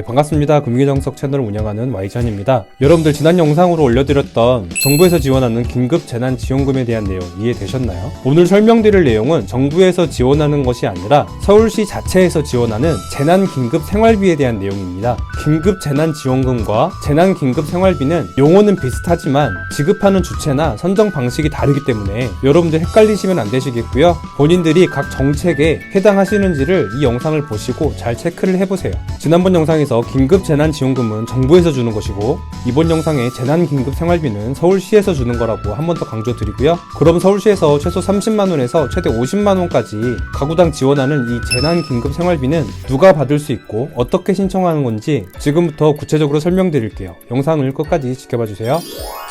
네, 반갑습니다. 금융정석 채널을 운영하는 Y전입니다. 여러분들 지난 영상으로 올려드렸던 정부에서 지원하는 긴급 재난 지원금에 대한 내용 이해되셨나요? 오늘 설명드릴 내용은 정부에서 지원하는 것이 아니라 서울시 자체에서 지원하는 재난 긴급 생활비에 대한 내용입니다. 긴급 재난 지원금과 재난 긴급 생활비는 용어는 비슷하지만 지급하는 주체나 선정 방식이 다르기 때문에 여러분들 헷갈리시면 안 되시겠고요. 본인들이 각 정책에 해당하시는지를 이 영상을 보시고 잘 체크를 해보세요. 지난번 영상에서 긴급 재난 지원금은 정부에서 주는 것이고 이번 영상의 재난 긴급 생활비는 서울시에서 주는 거라고 한 번 더 강조드리고요. 그럼 서울시에서 최소 30만 원에서 최대 50만 원까지 가구당 지원하는 이 재난 긴급 생활비는 누가 받을 수 있고 어떻게 신청하는 건지 지금부터 구체적으로 설명드릴게요. 영상을 끝까지 지켜봐 주세요.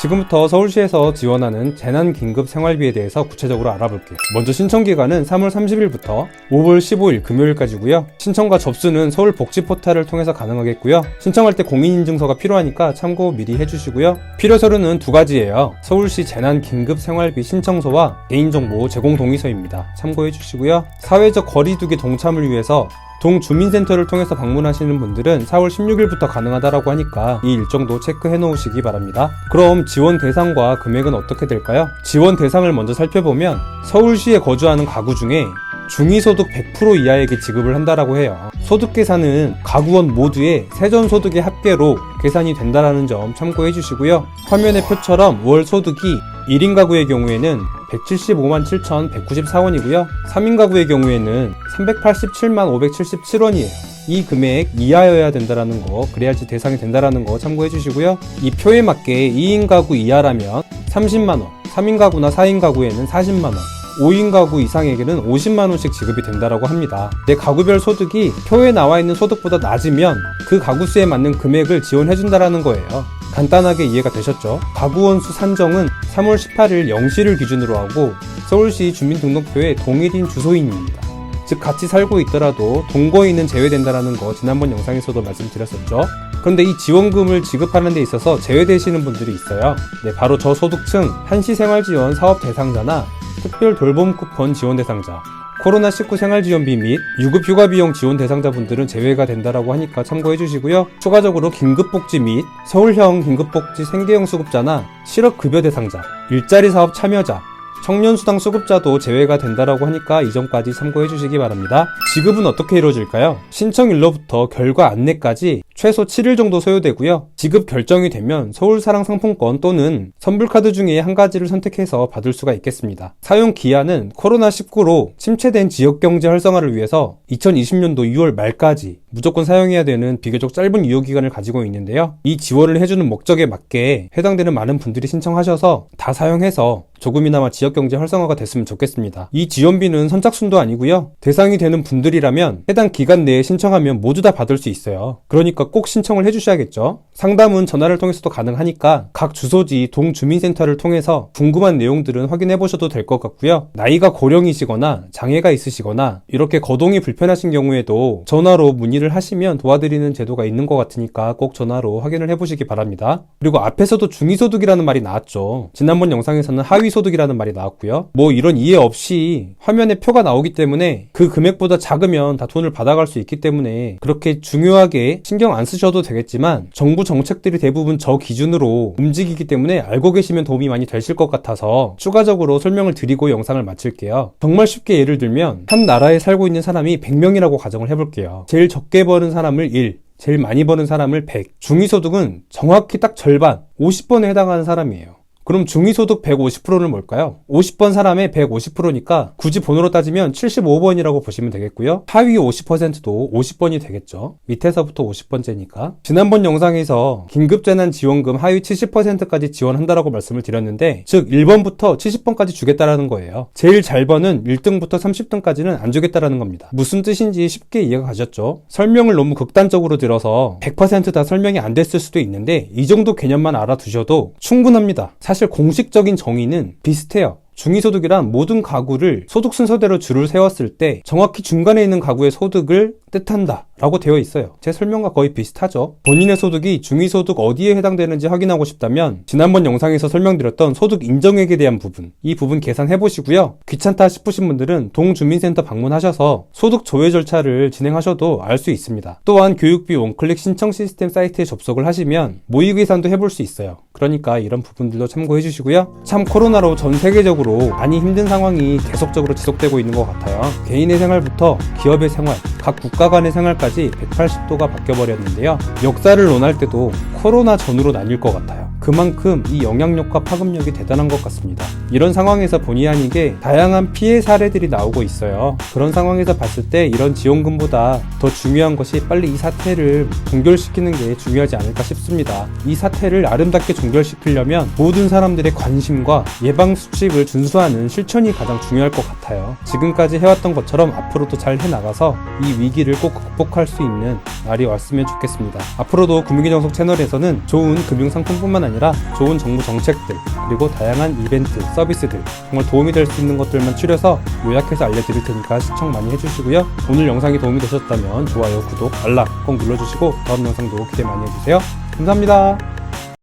지금부터 서울시에서 지원하는 재난 긴급 생활비에 대해서 구체적으로 알아볼게요. 먼저 신청 기간은 3월 30일부터 5월 15일 금요일까지고요. 신청과 접수는 서울 복지 포털을 통해서 가능 하겠고요. 신청할 때 공인인증서가 필요하니까 참고 미리 해주시고요. 필요 서류는 두 가지예요. 서울시 재난 긴급 생활비 신청서와 개인정보 제공 동의서입니다. 참고해 주시고요. 사회적 거리두기 동참을 위해서 동 주민센터를 통해서 방문하시는 분들은 4월 16일부터 가능하다라고 하니까 이 일정도 체크해 놓으시기 바랍니다. 그럼 지원 대상과 금액은 어떻게 될까요? 지원 대상을 먼저 살펴보면 서울시에 거주하는 가구 중에 중위소득 100% 이하에게 지급을 한다라고 해요. 소득 계산은 가구원 모두의 세전 소득의 합계로 계산이 된다라는 점 참고해 주시고요. 화면의 표처럼 월 소득이 1인 가구의 경우에는 175만 7,194원이고요. 3인 가구의 경우에는 387만 577원이에요. 이 금액 이하여야 된다라는 거, 그래야지 대상이 된다라는 거 참고해 주시고요. 이 표에 맞게 2인 가구 이하라면 30만 원, 3인 가구나 4인 가구에는 40만 원, 5인 가구 이상에게는 50만 원씩 지급이 된다라고 합니다. 내 가구별 소득이 표에 나와 있는 소득보다 낮으면 그 가구 수에 맞는 금액을 지원해 준다라는 거예요. 간단하게 이해가 되셨죠? 가구원 수 산정은 3월 18일 0시를 기준으로 하고 서울시 주민등록표에 동일인 주소인입니다. 즉 같이 살고 있더라도 동거인은 제외된다라는 거 지난번 영상에서도 말씀드렸었죠. 그런데 이 지원금을 지급하는 데 있어서 제외되시는 분들이 있어요. 네, 바로 저소득층, 한시생활지원 사업 대상자나 특별 돌봄 쿠폰 지원 대상자, 코로나19 생활지원비 및 유급휴가 비용 지원 대상자분들은 제외가 된다라고 하니까 참고해 주시고요. 추가적으로 긴급복지 및 서울형 긴급복지 생계형 수급자나 실업급여 대상자, 일자리 사업 참여자, 청년수당 수급자도 제외가 된다라고 하니까 이 점까지 참고해 주시기 바랍니다. 지급은 어떻게 이루어질까요? 신청일로부터 결과 안내까지 최소 7일 정도 소요되고요. 지급 결정이 되면 서울사랑 상품권 또는 선불카드 중에 한 가지를 선택해서 받을 수가 있겠습니다. 사용 기한은 코로나19로 침체된 지역경제 활성화를 위해서 2020년도 6월 말까지 무조건 사용해야 되는 비교적 짧은 유효 기간을 가지고 있는데요. 이 지원을 해주는 목적에 맞게 해당되는 많은 분들이 신청하셔서 다 사용해서 조금이나마 지역 경제 활성화가 됐으면 좋겠습니다. 이 지원비는 선착순도 아니고요. 대상이 되는 분들이라면 해당 기간 내에 신청하면 모두 다 받을 수 있어요. 그러니까 꼭 신청을 해주셔야겠죠. 상담은 전화를 통해서도 가능하니까 각 주소지 동주민센터를 통해서 궁금한 내용들은 확인해 보셔도 될 것 같고요. 나이가 고령이시거나 장애가 있으시거나 이렇게 거동이 불편하신 경우에도 전화로 문의 를 하시면 도와드리는 제도가 있는 것 같으니까 꼭 전화로 확인을 해보시기 바랍니다. 그리고 앞에서도 중위소득이라는 말이 나왔죠. 지난번 영상에서는 하위소득이라는 말이 나왔고요. 뭐 이런 이해 없이 화면에 표가 나오기 때문에 그 금액보다 작으면 다 돈을 받아갈 수 있기 때문에 그렇게 중요하게 신경 안 쓰셔도 되겠지만 정부 정책들이 대부분 저 기준으로 움직이기 때문에 알고 계시면 도움이 많이 되실 것 같아서 추가적으로 설명을 드리고 영상을 마칠게요. 정말 쉽게 예를 들면 한 나라에 살고 있는 사람이 100명이라고 가정을 해볼게요. 제일 적게 버는 사람을 1, 제일 많이 버는 사람을 100. 중위소득은 정확히 딱 절반, 50번에 해당하는 사람이에요. 그럼 중위소득 150%는 뭘까요? 50번 사람의 150%니까 굳이 번호로 따지면 75번이라고 보시면 되겠고요. 하위 50%도 50번이 되겠죠. 밑에서부터 50번째니까. 지난번 영상에서 긴급재난지원금 하위 70%까지 지원한다라고 말씀을 드렸는데 즉 1번부터 70번까지 주겠다라는 거예요. 제일 잘 버는 1등부터 30등까지는 안 주겠다라는 겁니다. 무슨 뜻인지 쉽게 이해가 가셨죠? 설명을 너무 극단적으로 들어서 100%다 설명이 안 됐을 수도 있는데 이 정도 개념만 알아두셔도 충분합니다. 사실 공식적인 정의는 비슷해요. 중위소득이란 모든 가구를 소득 순서대로 줄을 세웠을 때 정확히 중간에 있는 가구의 소득을 뜻한다 라고 되어 있어요. 제 설명과 거의 비슷하죠. 본인의 소득이 중위소득 어디에 해당되는지 확인하고 싶다면 지난번 영상에서 설명드렸던 소득 인정액에 대한 부분 이 부분 계산해 보시고요. 귀찮다 싶으신 분들은 동주민센터 방문하셔서 소득 조회 절차를 진행하셔도 알 수 있습니다. 또한 교육비 원클릭 신청 시스템 사이트에 접속을 하시면 모의 계산도 해볼 수 있어요. 그러니까 이런 부분들도 참고해 주시고요. 참 코로나로 전 세계적으로 많이 힘든 상황이 계속적으로 지속되고 있는 것 같아요. 개인의 생활부터 기업의 생활, 각 국가 간의 생활까지 180도가 바뀌어버렸는데요. 역사를 논할 때도 코로나 전후로 나뉠 것 같아요. 그만큼 이 영향력과 파급력이 대단한 것 같습니다. 이런 상황에서 본의 아니게 다양한 피해 사례들이 나오고 있어요. 그런 상황에서 봤을 때 이런 지원금보다 더 중요한 것이 빨리 이 사태를 종결시키는 게 중요하지 않을까 싶습니다. 이 사태를 아름답게 종결시키려면 모든 사람들의 관심과 예방 수칙을 준수하는 실천이 가장 중요할 것 같아요. 지금까지 해왔던 것처럼 앞으로도 잘 해나가서 이 위기를 꼭 극복할 수 있는 날이 왔으면 좋겠습니다. 앞으로도 금융기정석 채널에서는 좋은 금융상품뿐만 아니라 좋은 정부 정책들 그리고 다양한 이벤트, 서비스들 정말 도움이 될 수 있는 것들만 추려서 요약해서 알려드릴 테니까 시청 많이 해주시고요. 오늘 영상이 도움이 되셨다면 좋아요, 구독, 알람 꼭 눌러주시고 다음 영상도 기대 많이 해주세요. 감사합니다.